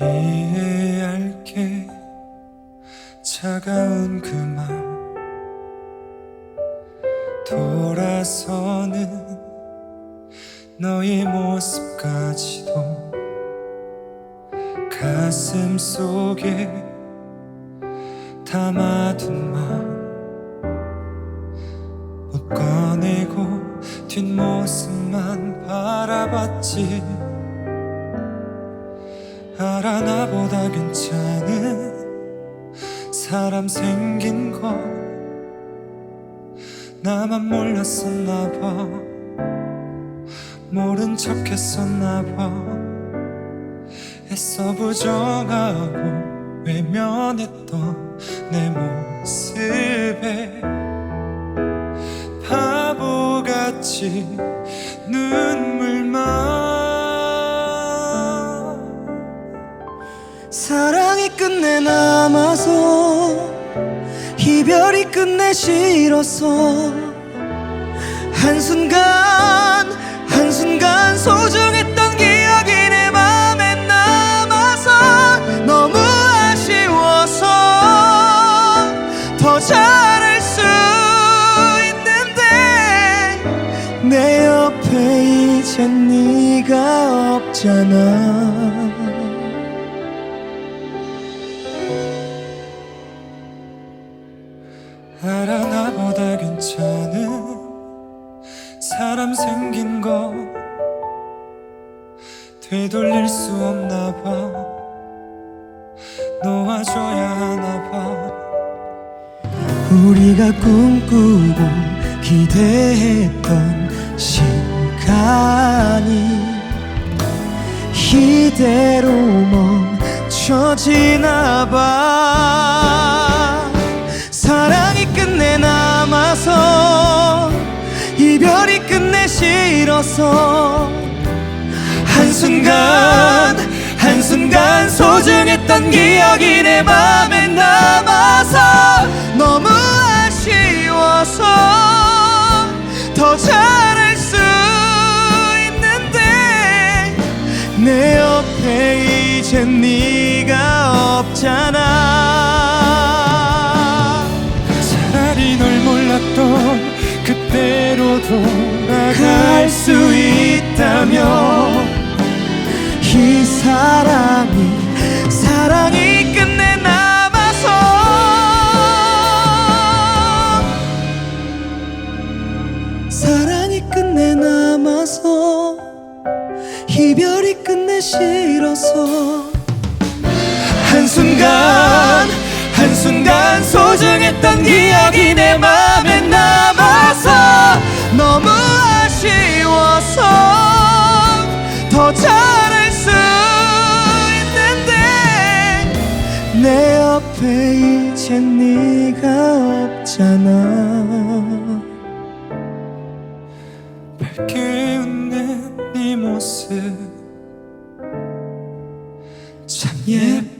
이해할게 차가운 그맘 돌아서는 너의 모습까지도 가슴 속에 담아둔 맘못 꺼내고 뒷모습만 바라봤지 알아 나보다 괜찮은 사람 생긴 거 나만 몰랐었나 봐. 모른 척 했었나 봐. 애써 부정하고 외면했던 내 모습에 바보같이 눈 이별이 끝내 싫어서 한순간 한순간 소중했던 기억이 내 맘에 남아서 너무 아쉬워서 더 잘할 수 있는데 내 옆에 이젠 네가 없잖아 알아 나보다 괜찮은 사람 생긴 거 되돌릴 수 없나 봐. 놓아줘야 하나 봐. 우리가 꿈꾸고 기대했던 시간이 이대로 멈춰지나 봐 싫어서 한순간 한순간 소중했던 기억이 내 맘에 남아서 너무 아쉬워서 더 잘할 수 있는데 내 옆에 이젠 네가 없잖아. 차라리 널 몰랐던 그때로 돌아갈 갈수수 있다면 이 사랑이 사랑이 끝내 남아서 사랑이 끝내 남아서 이별이 끝내 싫어서 한순간 한순간 소중했던 기억이 내 맘에 남아서 너무 아 쉬워서 더 잘할 수 있는데 내 옆에 이젠 네가 없잖아. 밝게 웃는 네 모습 참 예뻐